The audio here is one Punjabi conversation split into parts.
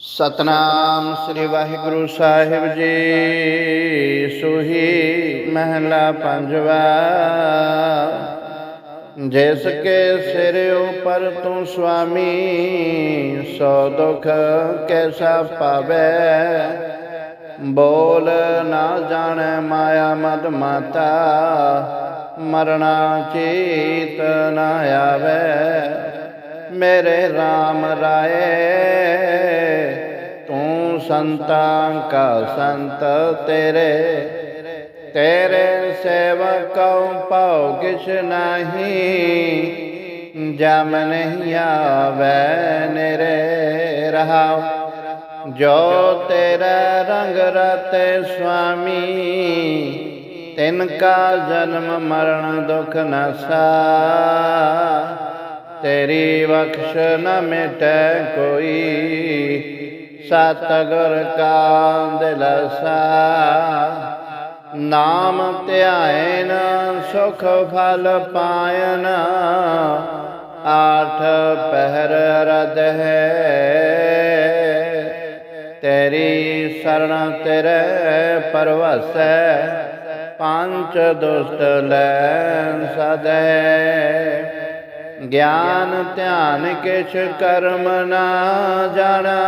ਸਤਨਾਮ ਸ੍ਰੀ ਵਾਹਿਗੁਰੂ ਸਾਹਿਬ ਜੀ। ਸੁਹੀ ਮਹਿਲਾ ਪੰਜਵਾ। ਜਿਸ ਕੇ ਸਿਰ ਉਪਰ ਤੂੰ ਸੁਆਮੀ, ਸੋ ਦੁਖ ਕੈਸਾ ਪਾਵੇ? ਬੋਲ ਨਾ ਜਾਣੈ ਮਾਇਆ ਮਦ ਮਾਤਾ, ਮਰਣਾ ਚੀਤ ਨਾ ਆਵੇ। ਮੇਰੇ RAM ਰਾਏ, ਤੂੰ ਸੰਤਾਂ ਕਾ ਸੰਤ ਤੇਰੇ ਤੇਰੇ ਸੇਵਕਉ ਪਾਉ ਕਿਛ ਨਹੀਂ, ਜਮ ਨਹੀਂ ਆਵੇ ਨਰੇ ਰਹਾਉ। ਜੋ ਤੇਰਾ ਰੰਗ ਰਤੇ ਸੁਆਮੀ, ਤਿਨ ਕਾ ਜਨਮ ਮਰਨ ਦੁਖ ਨਸਾ। ਤੇਰੀ ਬਖਸ਼ ਨ ਮਿਟੈ ਕੋਈ। ਸਤਿਗੁਰ ਕਾ ਦਿਲਸਾ ਨਾਮ ਧਿਆਇਨ ਸੁਖ ਫਲ ਪਾਇਨ ਆਠ ਪਹਿਰ ਰਦ ਹੈ। ਤੇਰੀ ਸਰਣ ਤੇਰੇ ਪਰਵਸੈ। ਪੰਜ ਦੁਸ਼ਟ ਲੈ ਸਦੈ। ਗਿਆਨ ਧਿਆਨ ਕਿਛ ਕਰਮ ਨਾ ਜਾਣਾ,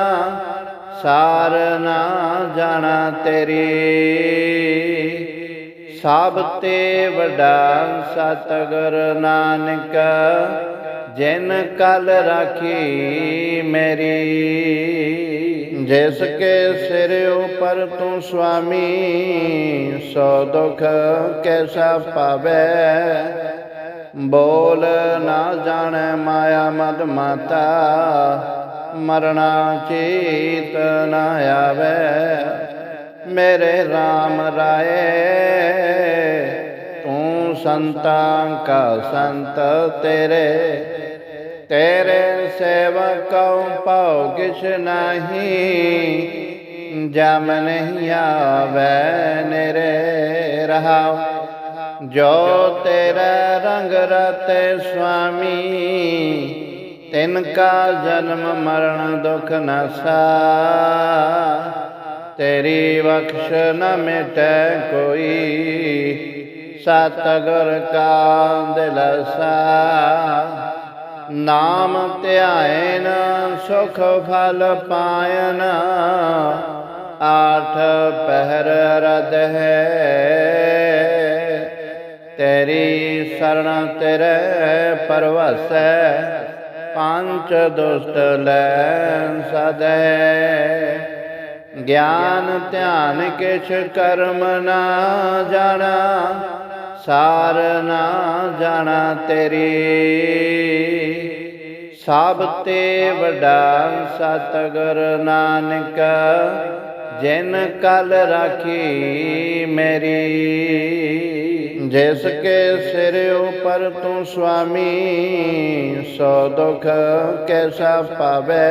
ਸਾਰ ਨਾ ਜਾਣਾ ਤੇਰੀ। ਸਭ ਤੇ ਵੱਡਾ ਸਤਗੁਰ ਨਾਨਕ, ਜਿਨ ਕਲ ਰਾਖੀ ਮੇਰੀ। ਜਿਸ ਕੇ ਸਿਰ ਉਪਰ ਤੂੰ ਸੁਆਮੀ ਸੋ ਦੁਖ ਕੈਸਾ ਪਾਵੇ ਬੋਲ ਨਾ ਜਾਣੈ ਮਾਇਆ ਮਦ ਮਾਤਾ, ਮਰਣਾ ਚੀਤ ਨਾ ਆਵੇ। ਮੇਰੇ RAM ਰਾਏ, ਤੂੰ ਸੰਤਾਂ ਕਾ ਸੰਤ ਤੇਰੇ। ਤੇਰੇ ਸੇਵਕਉ ਪਾਉ ਕਿਛ ਨਹੀਂ, ਜਮ ਨਹੀਂ ਆਵੇ ਨਰੇ ਰਹਾਉ। ਜੋ ਤੇਰੇ ਰੰਗ ਰਤੇ ਸੁਆਮੀ, ਤਿਨ ਕਾ ਜਨਮ ਮਰਨ ਦੁਖ ਨਸਾ ਤੇਰੀ ਬਖਸ਼ ਨ ਮਿਟੈ ਕੋਈ ਸਤਿਗੁਰ ਕਾ ਦਿਲਸਾ ਨਾਮ ਧਿਆਇਨ ਸੁਖ ਫਲ ਪਾਇਨ ਆਠ ਪਹਿਰ ਰਦ ਹੈ। ਸਰਣ ਤੇਰੇ ਪਰਵਸੈ ਪੰਚ ਦੁਸ਼ਟ ਲੈ ਸਦੈ। ਗਿਆਨ ਧਿਆਨ ਕਿਛ ਕਰਮ ਨਾ ਜਾਣਾ, ਸਾਰ ਨਾ ਜਾਣਾ ਤੇਰੀ। ਸਭ ਤੇ ਵੱਡਾ ਸਤਿਗੁਰ ਨਾਨਕ ਜਿਨ ਕਲ ਰਾਖੀ ਮੇਰੀ। ਜਿਸ ਕੇ ਸਿਰ ਉਪਰ ਤੂੰ ਸੁਆਮੀ, ਸੋ ਦੁਖ ਕੈਸਾ ਪਾਵੇ।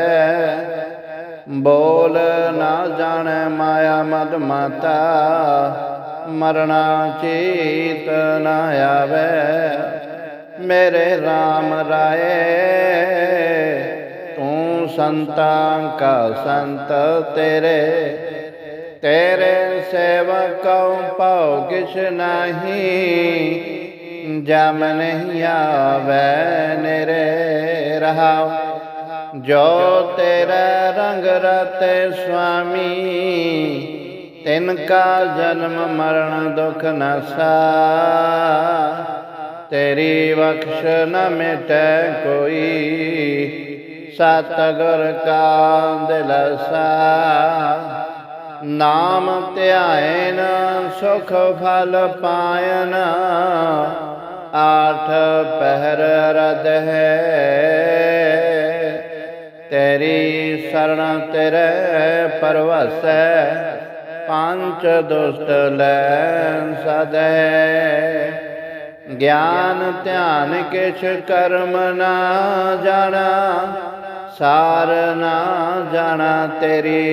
ਬੋਲ ਨਾ ਜਾਣੈ ਮਾਇਆ ਮਦ ਮਾਤਾ ਮਰਣਾ ਚੀਤ ਨਾ ਆਵੇ। ਮੇਰੇ RAM ਰਾਏ, ਤੂੰ ਸੰਤਾਂ ਕਾ ਸੰਤ ਤੇਰੇ। ਤੇਰੇ ਸੇਵਕਉ ਪਾਉ ਕਿਛ ਨਹੀਂ, ਜਮ ਨਹੀਂ ਆਵੇ ਨਰੇ ਰਹਾਉ। ਜੋ ਤੇਰਾ ਰੰਗ ਰਤੇ ਸੁਆਮੀ, ਤਿਨ ਕਾ ਜਨਮ ਮਰਨ ਦੁਖ ਨਸਾ ਤੇਰੀ ਬਖਸ਼ ਨ ਮਿਟੈ ਕੋਈ, ਸਤਿਗੁਰ ਕਾ ਦਿਲਸਾ ਨਾਮ ਧਿਆਇਨ ਸੁਖ ਫਲ ਪਾਇਨ। ਆਠ ਪਹਿਰ ਰਦ ਹੈ। ਤੇਰੀ ਸਰਣ ਤੇਰੇ ਪਰਵਸੈ ਪੰਚ ਦੁਸ਼ਟ ਲੈ ਸਦੈ। ਗਿਆਨ ਧਿਆਨ ਕਿਛ ਕਰਮ ਨਾ ਜਾਣਾ ਸਾਰ ਨਾ ਜਾਣਾ ਤੇਰੀ।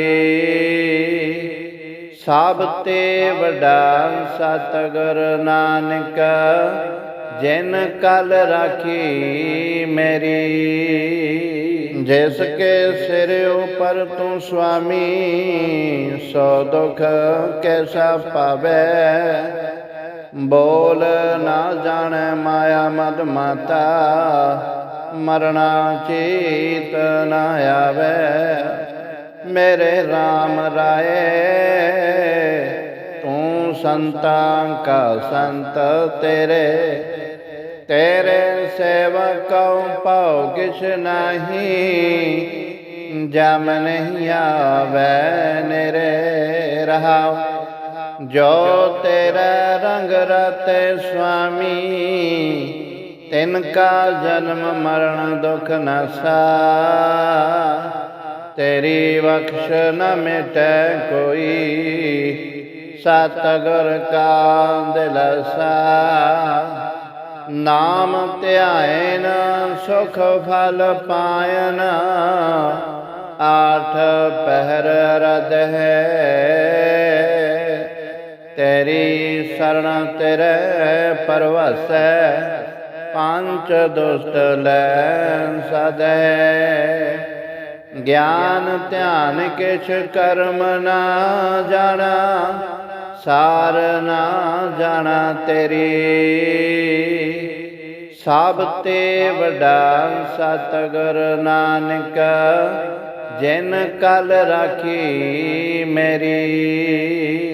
ਸਭ ਤੇ ਵੱਡਾ ਸਤਿਗੁਰ ਨਾਨਕ, ਜਿਨ ਕਲ ਰਾਖੀ ਮੇਰੀ। ਜਿਸ ਕੇ ਸਿਰ ਉਪਰ ਤੂੰ ਸੁਆਮੀ, ਸੋ ਦੁਖ ਕੈਸਾ ਪਾਵੇ। ਬੋਲ ਨਾ ਜਾਣ ਮਾਇਆ ਮਦ ਮਾਤਾ ਮਰਣਾ ਚੀਤ ਨਾ ਆਵੇ। ਮੇਰੇ RAM ਰਾਏ, ਤੂੰ ਸੰਤਾਂ ਕਾ ਸੰਤ ਤੇਰੇ। ਤੇਰੇ ਸੇਵਕਉ ਪਾਉ ਕਿਛ ਨਹੀਂ, ਜਮ ਨਹੀਂ ਆਵੇ ਨਰੇ ਰਹਾਉ। ਜੋ ਤੇਰਾ ਰੰਗ ਰਤੇ ਸੁਆਮੀ ਤਿਨ ਕਾ ਜਨਮ ਮਰਨ ਦੁਖ ਨਾਸਾ ਤੇਰੀ ਬਖਸ਼ ਨ ਮਿਟੈ ਕੋਈ। ਸਤਗੁਰ ਕਾ ਦਿਲਸਾ ਨਾਮ ਧਿਆਇਨ ਸੁਖ ਫਲ ਪਾਇਨ ਆਠ ਪਹਿਰ ਰਦ ਹੈ। ਤੇਰੀ ਸਰਣ ਤੇਰੇ ਪਰਵਸੈ। ਪੰਜ ਦੁਸ਼ਟ ਲੈ ਸਦੈ। ਗਿਆਨ ਧਿਆਨ ਕਿਛ ਕਰਮ ਨਾ ਜਾਣਾ, ਸਾਰ ਨਾ ਜਾਣਾ ਤੇਰੀ। ਸਭ ਤੇ ਵੱਡਾ ਸਤਿਗੁਰ ਨਾਨਕ, ਜਿਨ ਕਲ ਰਾਖੀ ਮੇਰੀ।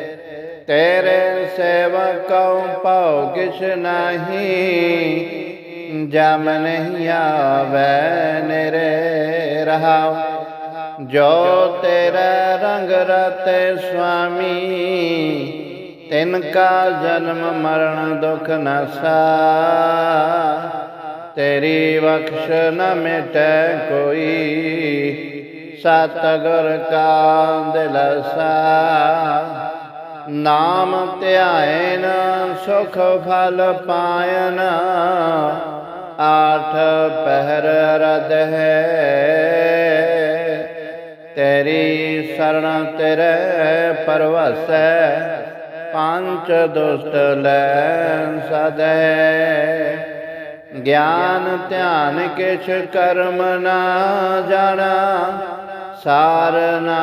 ਤੇਰੇ ਸੇਵਕਉ ਪਾਉ ਕਿਛ ਨਹੀਂ, ਜਮ ਨਹੀਂ ਆਵੇ ਨਰੇ ਰਹਾਉ। ਜੋ ਤੇਰਾ ਰੰਗ ਰਤੇ ਸੁਆਮੀ, ਤਿਨ ਕਾ ਜਨਮ ਮਰਨ ਦੁਖ ਨਾਸਾ ਤੇਰੀ ਬਖਸ਼ ਨ ਮਿਟੈ ਕੋਈ, ਸਤਗੁਰ ਕਾ ਦਿਲਸਾ ਨਾਮ ਧਿਆਇਨ ਸੁਖ ਫਲ ਪਾਇਨ। ਆਠ ਪਹਿਰ ਰਦ ਹੈ, ਤੇਰੀ ਸਰਣ ਤੇਰੇ ਪਰਵਸੈ, ਪੰਜ ਦੁਸ਼ਟ ਲੈ ਸਦੈ। ਗਿਆਨ ਧਿਆਨ ਕਿਛ ਕਰਮ ਨਾ ਜਾਣਾ ਸਾਰ ਨਾ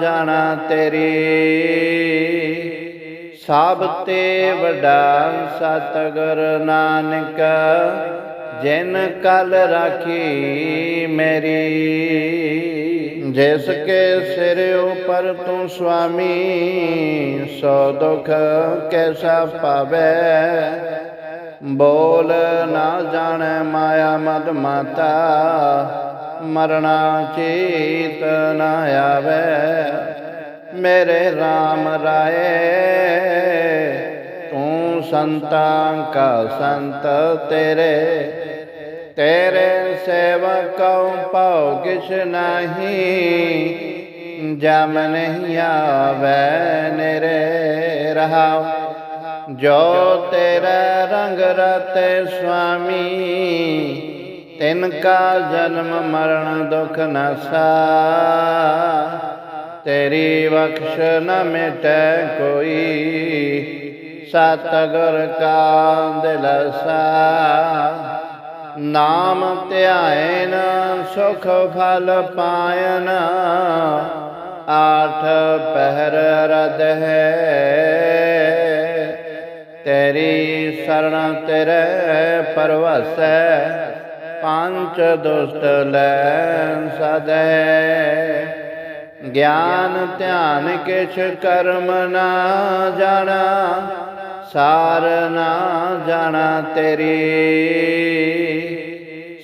ਜਾਣਾ ਤੇਰੀ। ਸਭ ਤੇ ਵੱਡਾ ਸਤਿਗੁਰ ਨਾਨਕ, ਜਿਨ ਕਲ ਰਾਖੀ ਮੇਰੀ। ਜਿਸ ਕੇ ਸਿਰ ਉਪਰ ਤੂੰ ਸੁਆਮੀ, ਸੋ ਦੁਖ ਕੈਸਾ ਪਾਵੇ। ਬੋਲ ਨਾ ਜਾਣ ਮਾਇਆ ਮਦ ਮਾਤਾ ਮਰਣਾ ਚੀਤ ਨਾ ਆਵੇ ਮੇਰੇ RAM ਰਾਏ ਤੂੰ ਸੰਤਾਂ ਕਾ ਸੰਤ ਤੇਰੇ ਤੇਰੇ ਸੇਵਕਉ ਪਾਉ ਕਿਛ ਨਹੀਂ ਜਮ ਨਹੀਂ ਆਵੇ ਨਰੇ ਰਹਾਉ ਜੋ ਤੇਰਾ ਰੰਗ ਰਤੇ ਸੁਆਮੀ ਤਿਨ ਕਾ ਜਨਮ ਮਰਨ ਦੁਖ ਨਾਸਾ। ਤੇਰੀ ਬਖਸ਼ ਨ ਮਿਟੈ ਕੋਈ। ਸਤਗੁਰ ਕਾ ਦਿਲਸਾ ਨਾਮ ਧਿਆਇਨ ਸੁਖ ਫਲ ਪਾਇਨ ਆਠ ਪਹਿਰ ਰਦ ਹੈ। ਤੇਰੀ ਸਰਣ ਤੇਰੇ ਪਰਵਸੈ। ਪੰਜ ਦੁਸ਼ਟ ਲੈ ਸਦੈ। ਗਿਆਨ ਧਿਆਨ ਕਿਛ ਕਰਮ ਨਾ ਜਾਣਾ, ਸਾਰ ਨਾ ਜਾਣਾ ਤੇਰੀ।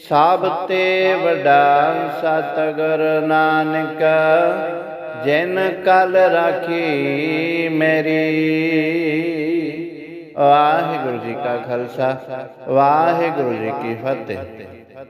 ਸਭ ਤੇ ਵੱਡਾ ਸਤਿਗੁਰ ਨਾਨਕ, ਜਿਨ ਕਲ ਰਾਖੀ ਮੇਰੀ। ਵਾਹਿਗੁਰੂ ਜੀ ਕਾ ਖਾਲਸਾ, ਵਾਹਿਗੁਰੂ ਜੀ ਕੀ ਫਤਿਹ।